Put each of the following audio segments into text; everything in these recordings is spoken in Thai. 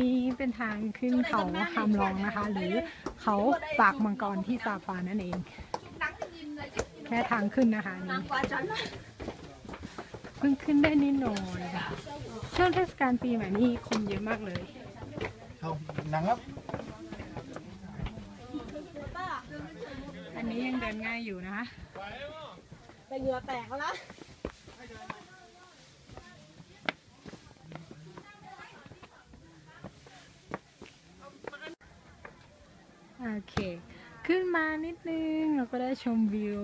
นี้เป็นทางขึ้นเขาฮามลองนะคะ หรือเขาปากมังกรที่ซาปานั่นเอง แค่ทางขึ้นนะคะนี่เพิ่งขึ้นได้นิดหน่อยช่วงเทศกาลปีใหม่นี่คนเยอะมากเลย không nắng lắm อันนี้ยังเดินง่ายอยู่นะคะแต่เหงื่อแตกแล้วนะ โอ เค ขึ้นมานิดนึงเราก็ได้ชมวิว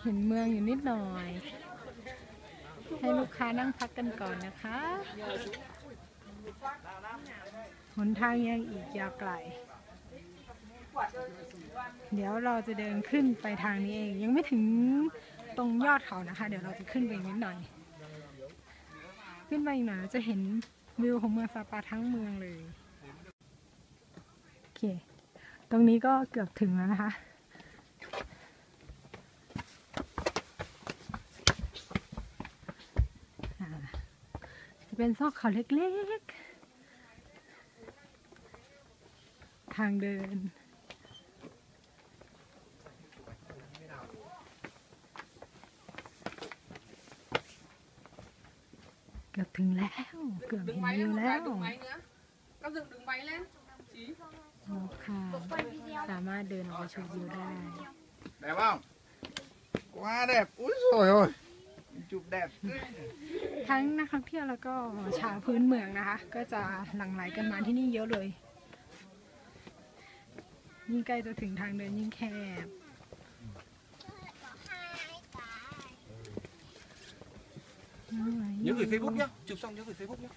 เห็นเมืองอยู่นิดหน่อย ให้ลูกค้านั่งพักกันก่อนนะคะ หนทางยังอีกยาวไกล เดี๋ยวเราจะเดินขึ้นไปทางนี้เอง ยังไม่ถึงตรงยอดเขานะคะ เดี๋ยวเราจะขึ้นไปนิดหน่อย ขึ้นไปหน่อยเราจะเห็นวิวของเมืองซาปาทั้งเมืองเลย เค ตรงนี้ก็เกือบถึงแล้วนะคะ จะเป็นซอกเขาเล็กๆ ทางเดินเกือบถึงแล้ว เกือบเห็นวิวแล้ว đừng bay nữa. Cao dừng đừng bay lên. Chí. โอ้ค่ะ สามารถเดินออกไปชมวิวได้ đẹp không quá đẹp úi rồi ôi chụp đẹp ทั้งนักท่องเที่ยวแล้วก็ชาวพื้นเมืองนะคะ ก็จะหลั่งไหลกันมาที่นี่เยอะเลย ยิ่งใกล้จะถึงทางเดินยิ่งแคบ nhớ gửi facebook nhá chụp xong nhớ gửi facebook nhá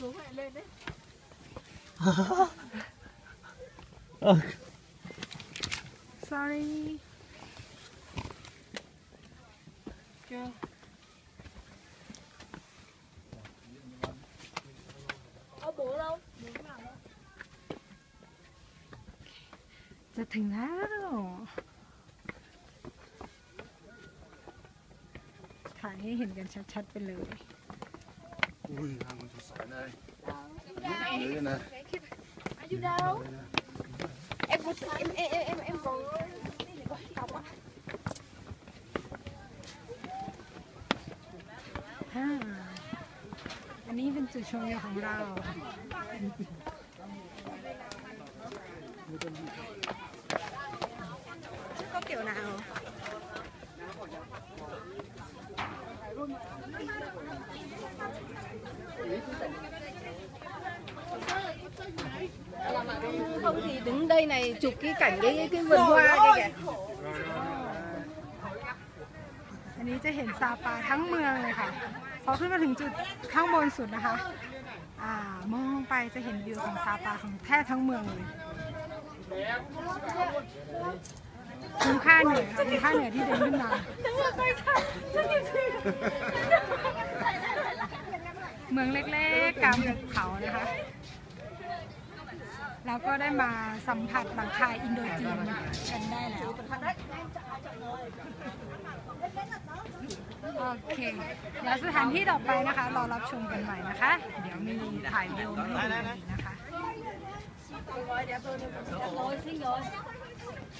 xuống lại lên đấy sorry Chưa. Ơ bố đâu? จะถึงแล้ว ถ่ายให้เห็นกันชัดๆไปเลย ui hàng con sỏi đây Đấy này Anh อยู่ đâu? Em có em em em em em có có cọc á. อ่าอันนี้เป็นจุดชมวิวของเรา Có kiểu nào? Không thì đứng đây này chụp cái cảnh cái cái vườn hoa đây kìa. อันนี้จะเห็นซาปาทั้งเมืองเลยค่ะ พอขึ้นมาถึงจุดข้างบนสุดนะคะ อ่ามองลงไปจะเห็นวิวของซาปาของแท้ทั้งเมืองเลย คุ้มค่าเหนื่อยค่ะคุ้มค่าเหนื่อยที่เดินขึ้นมาเมืองเล็กๆกลางหุบเขานะคะ แล้วก็ได้มาสัมผัสหลังคาอินโดจีนกันได้แล้วโอเคเดี๋ยวสถานที่ต่อไปนะคะ รอรับชมกันใหม่นะคะ เดี๋ยวมีถ่ายวิดีโอมาให้ดูกันอีกนะคะ